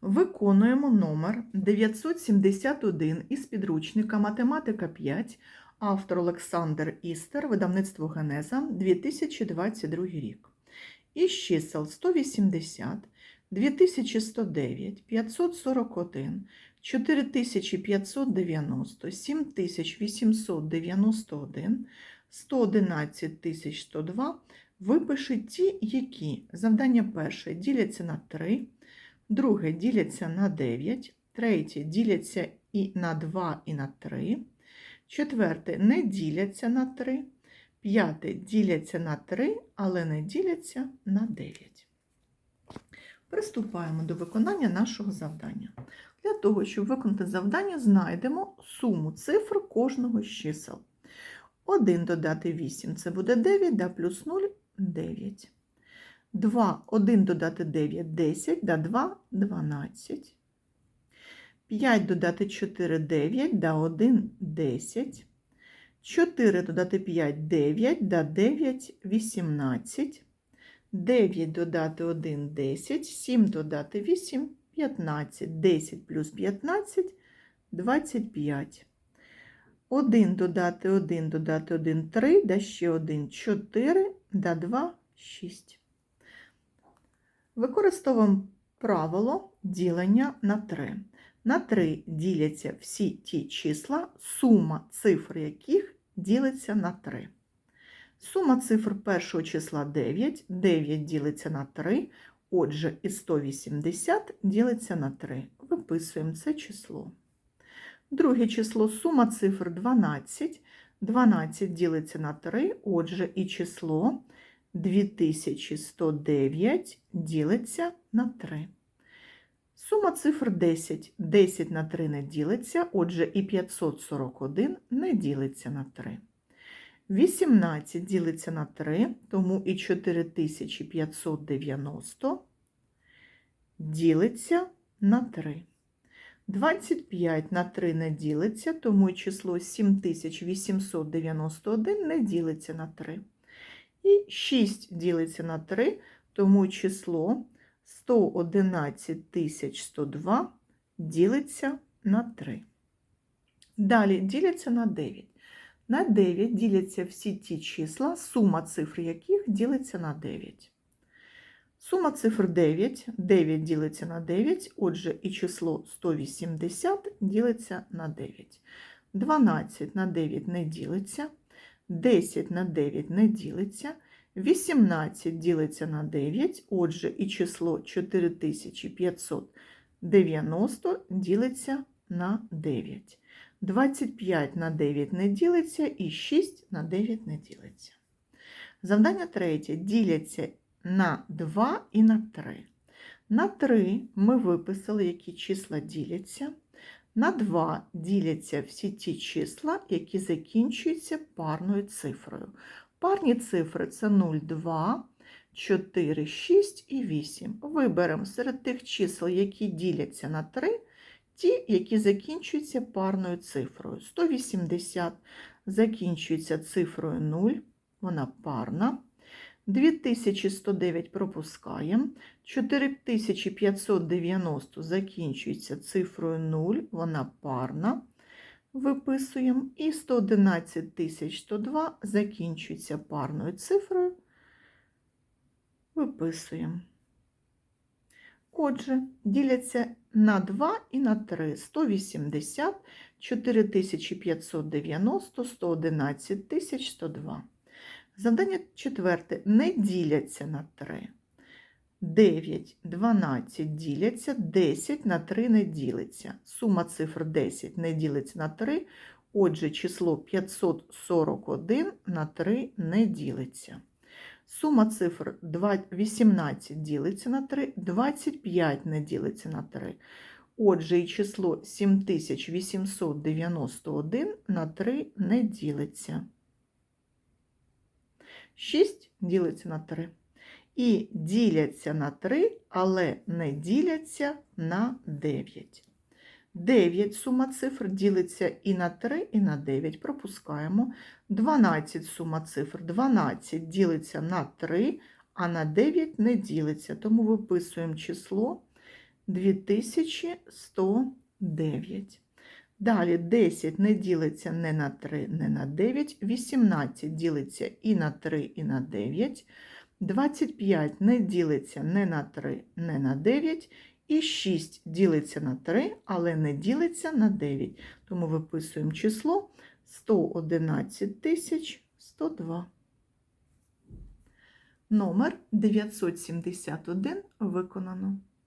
Виконуємо номер 971 із підручника Математика 5, автор Олександр Істер, видавництво Генеза, 2022 рік. Із чисел 180, 2109, 541, 4590, 7891, 111102 випиши ті, які. Завдання перше. Діляться на 3, друге діляться на 9, третє діляться і на 2 і на 3, четверте не діляться на 3, п'яте діляться на 3, але не діляться на 9. Приступаємо до виконання нашого завдання. Для того, щоб виконати завдання, знайдемо суму цифр кожного з чисел. 1 додати 8 це буде 9, да плюс 0 9. 2, 1 додати 9 10, да 2 12. 5 додати 4 9, да 1 10. 4 додати 5 9, да 9 18. 9 додати 1 10, 7 додати 8 15, 10 плюс 15 25. 1 додати 1 додати 1 3, да ще 1 4, да 2 6. Використовуємо правило ділення на 3. На 3 діляться всі ті числа, сума цифр яких ділиться на 3. Сума цифр першого числа 9, 9 ділиться на 3, отже, і 180 ділиться на 3. Виписуємо це число. Друге число сума цифр 12, 12 ділиться на 3, отже, і число 2109 ділиться на 3. Сума цифр 10, 10 на 3 не ділиться, отже, і 541 не ділиться на 3. 18 ділиться на 3, тому і 4590 ділиться на 3. 25 на 3 не ділиться, тому і число 7891 не ділиться на 3. І 6 ділиться на 3, тому число 111102 ділиться на 3. Далі діляться на 9. На 9 діляться всі ті числа, сума цифр яких ділиться на 9. Сума цифр 9, 9 ділиться на 9, отже, і число 180 ділиться на 9. 12 на 9 не ділиться, 10 на 9 не ділиться, 18 ділиться на 9, отже, і число 4590 ділиться на 9. 25 на 9 не ділиться і 6 на 9 не ділиться. Завдання третє. Діляться на 2 і на 3. На 3 ми виписали, які числа діляться. На 2 діляться всі ті числа, які закінчуються парною цифрою. Парні цифри це 0, 2, 4, 6 і 8. Виберемо серед тих чисел, які діляться на 3, ті, які закінчуються парною цифрою. 180 закінчується цифрою 0, вона парна. 2109 пропускаємо. 4590 закінчується цифрою 0, вона парна. Виписуємо. І 111102 закінчується парною цифрою. Виписуємо. Отже, діляться на 2 і на 3. 180, 4590, 111102. Завдання четверте. Не діляться на 3. 9, 12 діляться, 10 на 3 не ділиться. Сума цифр 10 не ділиться на 3, отже, число 541 на 3 не ділиться. Сума цифр 18 ділиться на 3, 25 не ділиться на 3. Отже, і число 7891 на 3 не ділиться. 6 ділиться на 3. І діляться на 3, але не діляться на 9. 9 сума цифр ділиться і на 3, і на 9. Пропускаємо. 12 сума цифр 12 ділиться на 3, а на 9 не ділиться. Тому виписуємо число 2109. Далі 10 не ділиться не на 3, не на 9. 18 ділиться і на 3, і на 9. 25 не ділиться не на 3, не на 9. І 6 ділиться на 3, але не ділиться на 9. Тому виписуємо число 111 102. Номер 971 виконано.